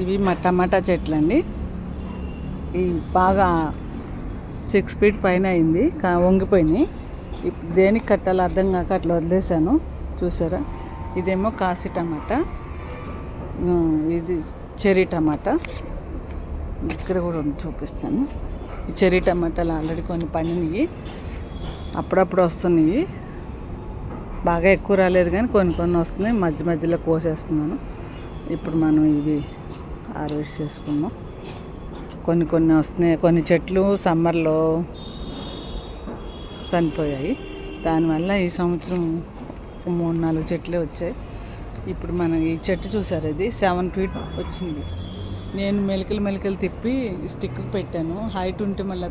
ఇవి మా టమాటా చెట్లు అండి ఈ బాగా సిక్స్ ఫీట్ పైన అయింది కా వంగిపోయినాయి. ఇప్పుడు దేనికి కట్టాలో అర్థం కాక అట్లా వదిలేసాను చూసారా? ఇదేమో కాసి టమాటా. ఇది చెరీ టమాటా. ఇక్కడ కూడా ఉంది చూపిస్తాను. ఈ చెరీ టమాటాలు ఆల్రెడీ కొన్ని పండినవి అప్పుడప్పుడు వస్తున్నాయి. బాగా ఎక్కువ రాలేదు కానీ కొన్ని కొన్ని వస్తున్నాయి. మధ్య మధ్యలో కోసేస్తున్నాను. ఇప్పుడు మనం ఇవి హార్వెస్ట్ చేసుకున్నాం కొన్ని కొన్ని వస్తున్నాయి. కొన్ని చెట్లు సమ్మర్లో చనిపోయాయి. దానివల్ల ఈ సంవత్సరం మూడు నాలుగు చెట్లే వచ్చాయి. ఇప్పుడు మనం ఈ చెట్టు చూసారు ఇది? సెవెన్ ఫీట్ వచ్చింది. నేను మెలికలు మెలికలు తిప్పి స్టిక్ పెట్టాను. హైట్ ఉంటే మళ్ళీ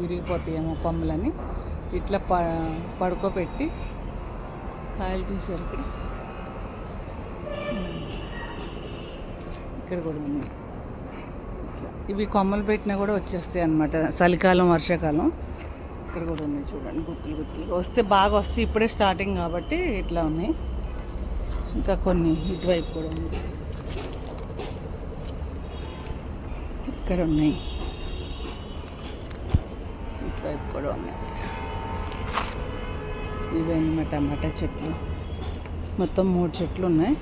విరిగిపోతాయేమో కొమ్మలని. ఇట్లా ప పడుకోబెట్టి కాయలు చూసారు ఇక్కడ? ఇక్కడ కూడా ఉన్నాయి. ఇట్లా. ఇవి కొమ్మలు పెట్టినా కూడా వచ్చేస్తాయి అన్నమాట. చలికాలం వర్షాకాలం ఇక్కడ కూడా ఉన్నాయి చూడండి గుత్తులు గుత్తులు. వస్తే బాగా వస్తే ఇప్పుడే స్టార్టింగ్ కాబట్టి ఇట్లా ఉన్నాయి. ఇంకా కొన్ని ఇటువైపు కూడా ఉంది ఇక్కడ ఉన్నాయి. ఇటువైపు కూడా ఉన్నాయి. ఇవన్నీ మా టమాటా చెట్లు. మొత్తం మూడు చెట్లు ఉన్నాయి.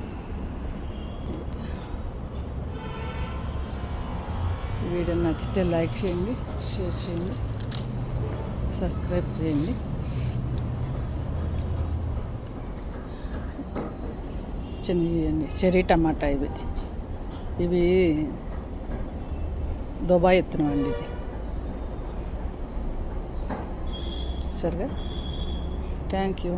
వీడియో నచ్చితే లైక్ చేయండి షేర్ చేయండి సబ్స్క్రైబ్ చేయండి. చిన్నవి చెరీ టమాటా ఇవి. ఇవి దుబాయ్ ఎత్తున్నాం అండి ఇది. సరిగా? Thank you.